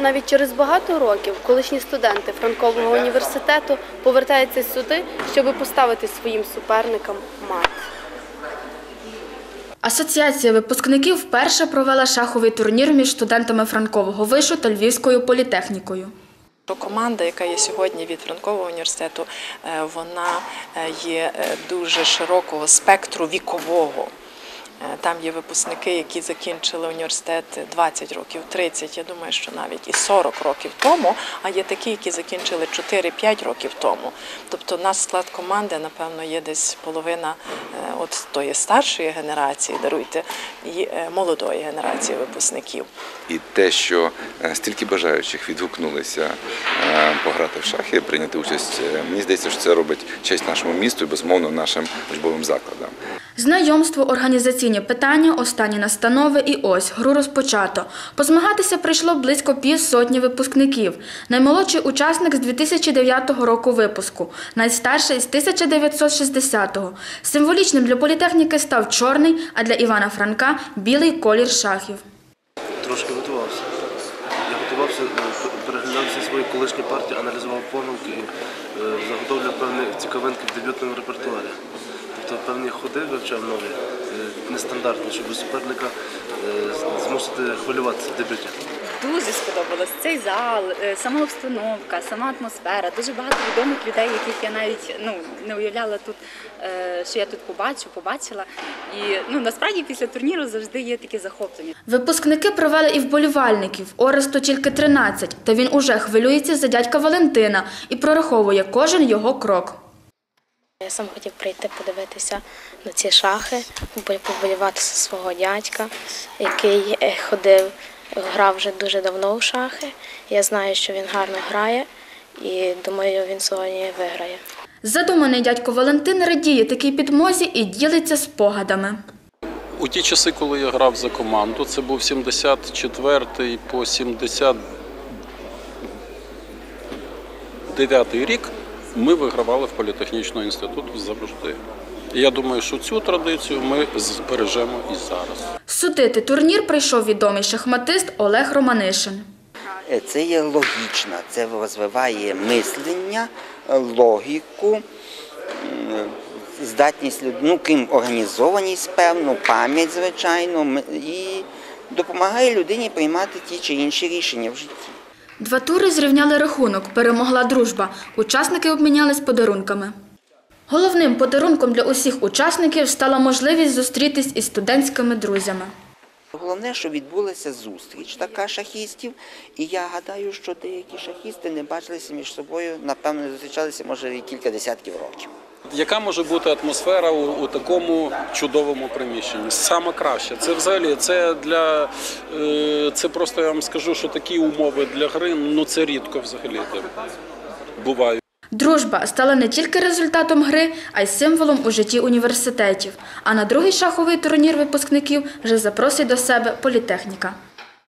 Навіть через багато років колишні студенти Франкового університету повертаються сюди, щоб поставити своїм суперникам мат. Асоціація випускників вперше провела шаховий турнір між студентами Франкового вишу та Львівською політехнікою. Команда, яка є сьогодні від Франкового університету, е, вона е, є е, дуже широкого спектру вікового. Е, Там є випускники, які закінчили університет 20 років, 30, я думаю, що навіть і 40 років тому, а є такі, які закінчили 4-5 років тому. Тобто наш склад команди, напевно, є десь половина е, от тої старшої генерації, даруйте, і е, молодої генерації випускників. І те, що стільки бажаючих відгукнулися пограти в шахи, прийняти участь, мені здається, що це робить честь нашому місту і безумовно нашим учбовим закладам. Знайомство, організаційні питання, останні настанови і ось гру розпочато. Позмагатися прийшло близько півсотні випускників. Наймолодший учасник з 2009 року випуску, найстарший з 1960-го. Символічним для політехніки став чорний, а для Івана Франка білий колір шахів. Трошки готувався. Я готувався, е, переглядав всі свої колишні партії, аналізував помилки е, заготовлював певні цікавинки в дебютному репертуарі. Тобто певні ходи вивчав нові, е, нестандартні, щоб суперника е, змусити хвилюватися дебюті. Дуже сподобалось цей зал, е, сама обстановка, сама атмосфера. Дуже багато відомих людей, яких я навіть ну не уявляла тут, що я тут побачу, побачила. І ну насправді після турніру завжди є таке захоплення. Випускники провели і вболівальників. Оресту тільки 13, та він уже хвилюється за дядька Валентина і прораховує кожен його крок. Я сам хотів прийти подивитися на ці шахи, поболівати за свого дядька, який е, ходив, грав вже дуже давно в шахи. Я знаю, що він гарно грає, і думаю, він сьогодні виграє. Задуманий дядько Валентин радіє такій підмозі і ділиться спогадами. У ті часи, коли я грав за команду, це був 74 по 79 рік, ми вигравали в політехнічному інституту завжди. Я думаю, що цю традицію ми збережемо і зараз. Судити турнір прийшов відомий шахматист Олег Романишин. Е, Це є логічно, це розвиває мислення, логіку, здатність люд- ну, крім організованість, певну, пам'ять, звичайно, і допомагає людині приймати ті чи інші рішення в житті. Два тури зрівняли рахунок, перемогла дружба. Учасники обмінялись подарунками. Головним подарунком для усіх учасників стала можливість зустрітись із студентськими друзями. Головне, що відбулася зустріч така шахістів, і я гадаю, що деякі шахісти не бачилися між собою, напевно, не зустрічалися, може, і кілька десятків років. Яка може бути атмосфера у, у такому чудовому приміщенні? Саме краще. Це взагалі це для е, це просто я вам скажу, що такі умови для гри ну це рідко взагалі бувають. Дружба стала не тільки результатом гри, а й символом у житті університетів. А на другий шаховий турнір випускників вже запросить до себе політехніка.